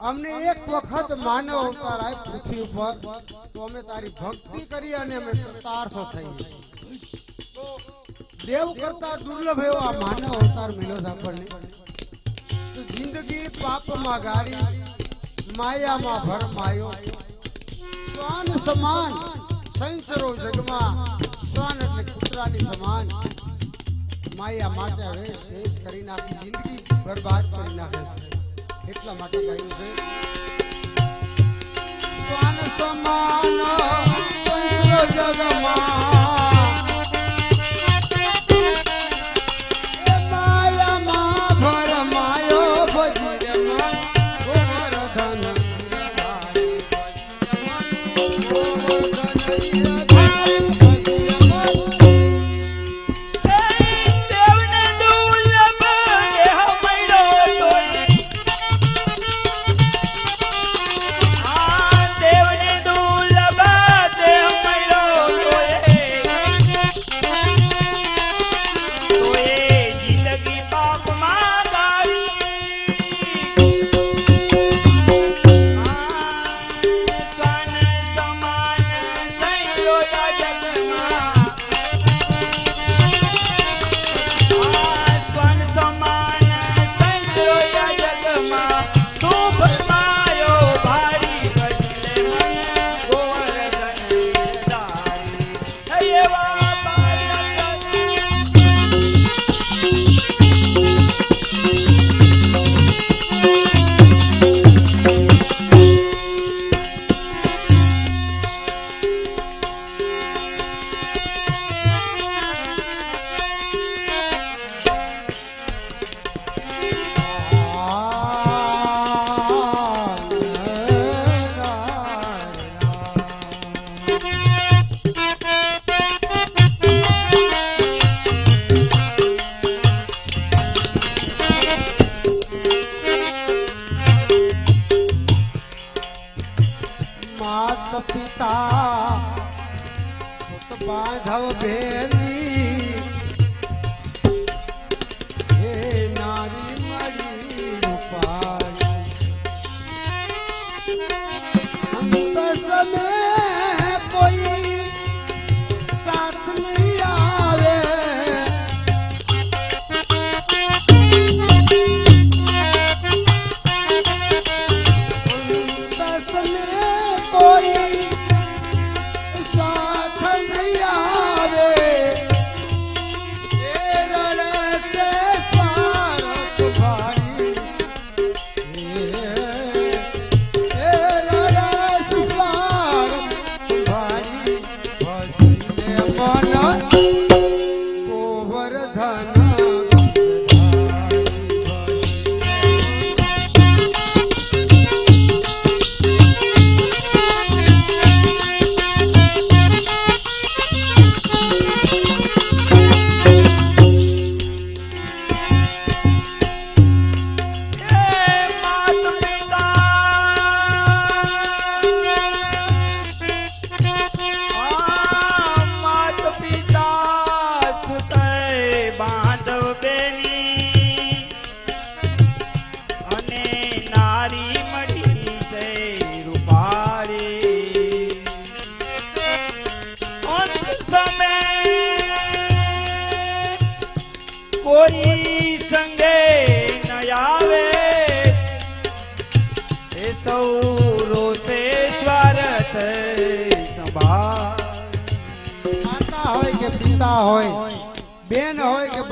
અમને એક વખત માનવ અવતાર આપ પૃથ્વી ઉપર, તો અમે તારી ભક્તિ કરી અને અમે કૃતાર્થ થઈએ દેવ કરતા દુર્લભ એવો આ માનવ અવતાર મળ્યો છે આપણને. જિંદગી પાપમાં ગાડી માયામાં ભરમાયો શ્વાન સમાન, સંસરો જગમાં, શ્વાન એટલે કૂતરાની સમાન. માયા માટે હવે શેષ કરી નાખી, જિંદગી બરબાદ કરી નાખે છે. એટલા માટે કહ્યું છે. સમાન જગમાં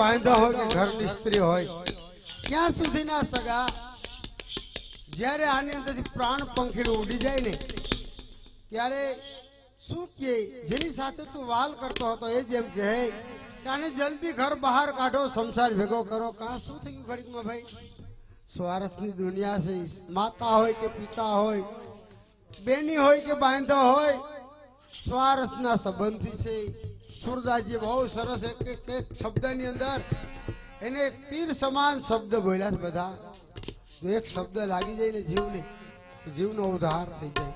બાંધો હોય કે ઘરની સ્ત્રી હોય ક્યાં સુધીના સગા જ્યારે આની અંદરથી પ્રાણ પંખીડું ઉડી જાય ને, ત્યારે શું કે, જેની સાથે તું વાલ કરતો હતો એ જેમ કહે આને જલ્દી ઘર બહાર કાઢો, સંસાર ભેગો કરો. કાં શું થયું ઘડીકમાં ભાઈ? સ્વાર્થની દુનિયા છે, માતા હોય કે પિતા હોય, બેની હોય કે બાંધો હોય, સ્વાર્થના સંબંધી છે. સુરદાસજી બહુ સરસ એક એક શબ્દની અંદર એને તીર સમાન શબ્દ બોલ્યા બધા. એક શબ્દ લાગી જાય ને જીવને જીવનો ઉદ્ધાર થઈ જાય.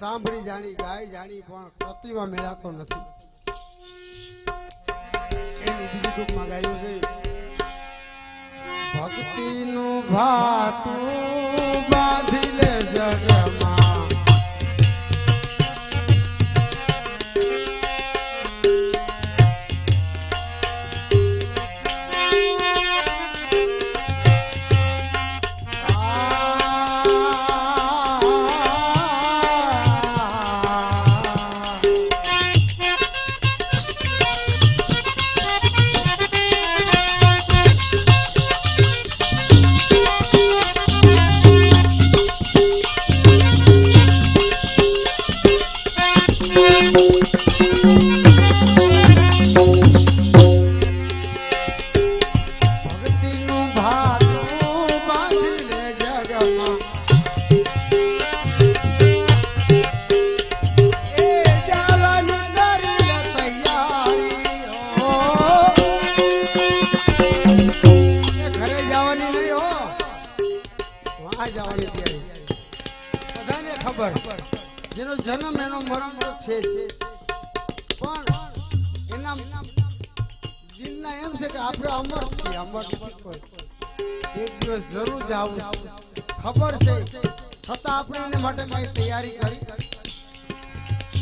સાંભળી જાણી, ગાય જાણી પણ પ્રતિમા મેળાતો નથી. એની બીજી ભક્તિનું ભાતું બાંધી લે જગમાં છતાં આપણે એને માટે કઈ તૈયારી કરી.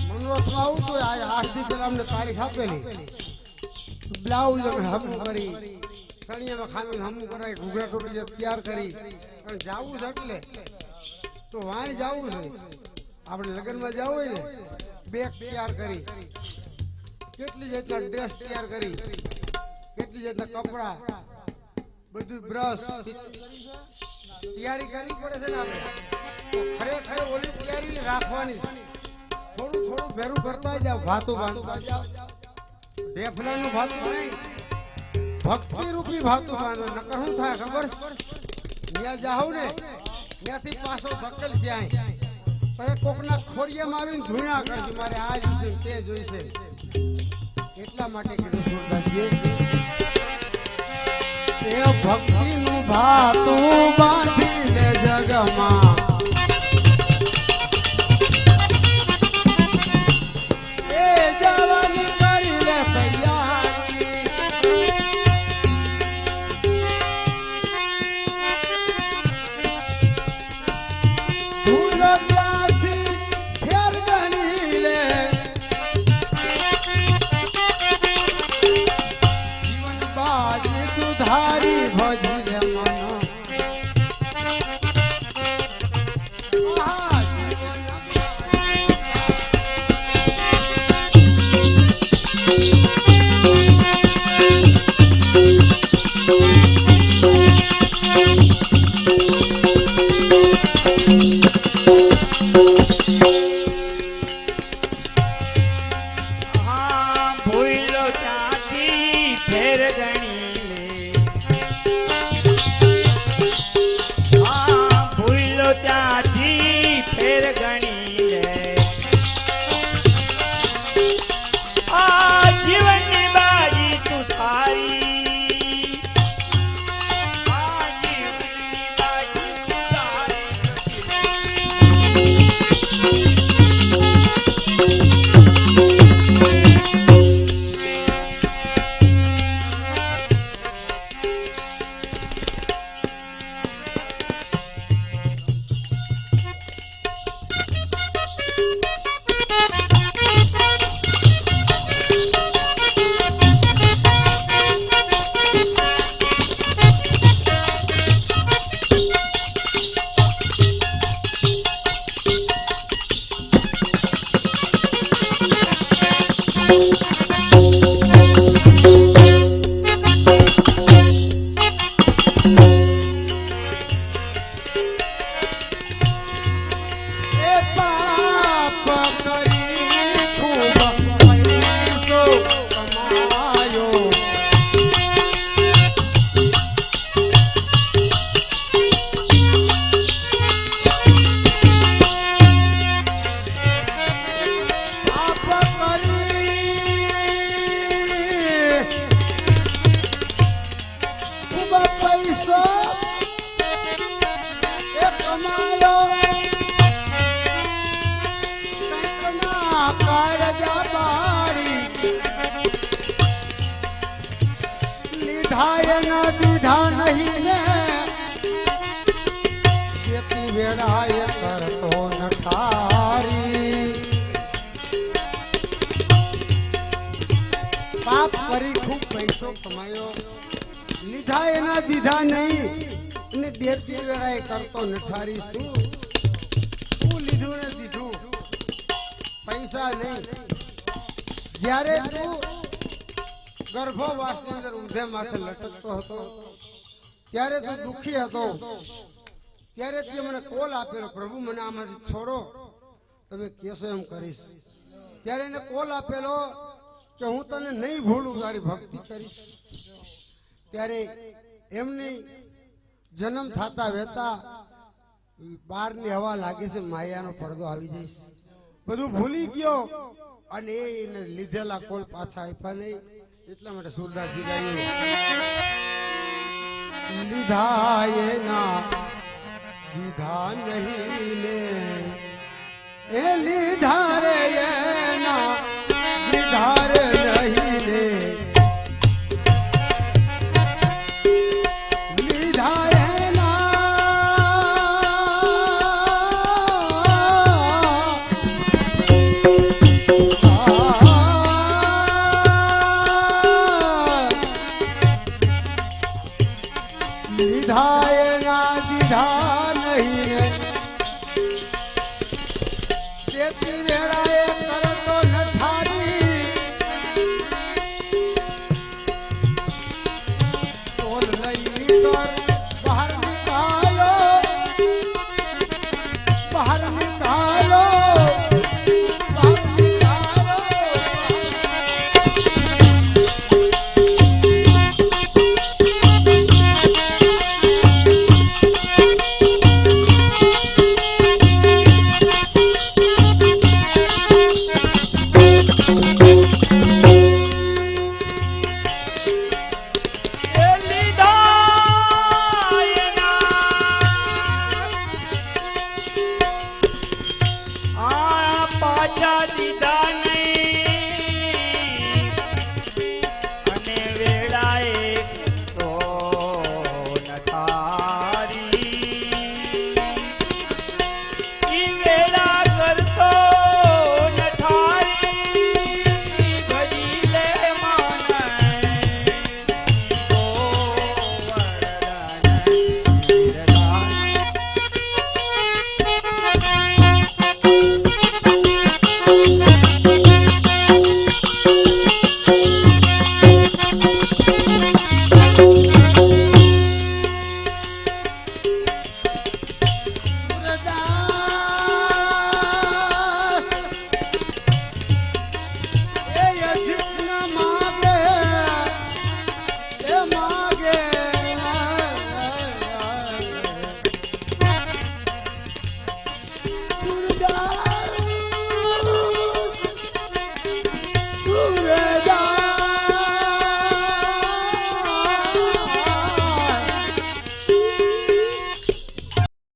મનોરથમાં આવું તો આજ આઠ દી પહેલા અમને તારીખ આપેલી. બ્લાઉઝ અમે હમું કરી સણિયામાં ખામી હમું કરાય, ઘૂઘરા ટોપી તૈયાર કરી. પણ જાવું છે એટલે? તો વાય જાવું છે. આપણે લગ્નમાં જવું હોય ને, બેગ તૈયાર કરી. કેટલી જાતના ડ્રેસ તૈયાર કરી. કેટલી જાતના કપડા. બધું બ્રશ. તૈયારી કરવી પડે છે ને આપણે? ખરેખર ઓલી તૈયારી રાખવાની. થોડું થોડું ભેરું કરતા જાવ ભાતું બાંધતા જાવ ઢેફલાનું ભાતું નહીં. ભક્તિ રૂપી ભાતું બાંધો, નકર શું થાય ખબર? ત્યાં જાવ ને, ત્યાંથી પાછો ધકેલ જાય. પછી કોકના ખોરીએ મારી ધૂણા કરશે મારે આ જોઈશે તે જોઈશે. એટલા માટે કીધું સુરદાસજીએ ભક્તિનું ભાતું બાંધી લે જગમાં પાપ કરી ખૂબ પૈસો કમાયો લીધા એના દીધા નહીં, અને દેતી વેળાએ કરતો નઠારી શું શું લીધું ને દીધું, પૈસા નહીં. જ્યારે તું ગર્ભવાસની અંદર ઊંધે માથે લટકતો હતો, ત્યારે તું દુઃખી હતો, ત્યારે તે મને કોલ આપેલો, પ્રભુ, મને આમાંથી છોડો. તમે કેશો એમ કરીશ. ત્યારે એને કોલ આપેલો કે હું તને નહીં ભૂલું, તારી ભક્તિ કરીશ. ત્યારે એમની જન્મ થતા વહેતા બહારની હવા લાગે છે, માયાનો પડદો આવી જઈશ. બધું ભૂલી ગયો અને એને લીધેલા કોલ પાછા આપ્યા નહીં. એટલા માટે સુરદાસજી ગાયું લીધા એના લીધા નહીં એ લીધા રે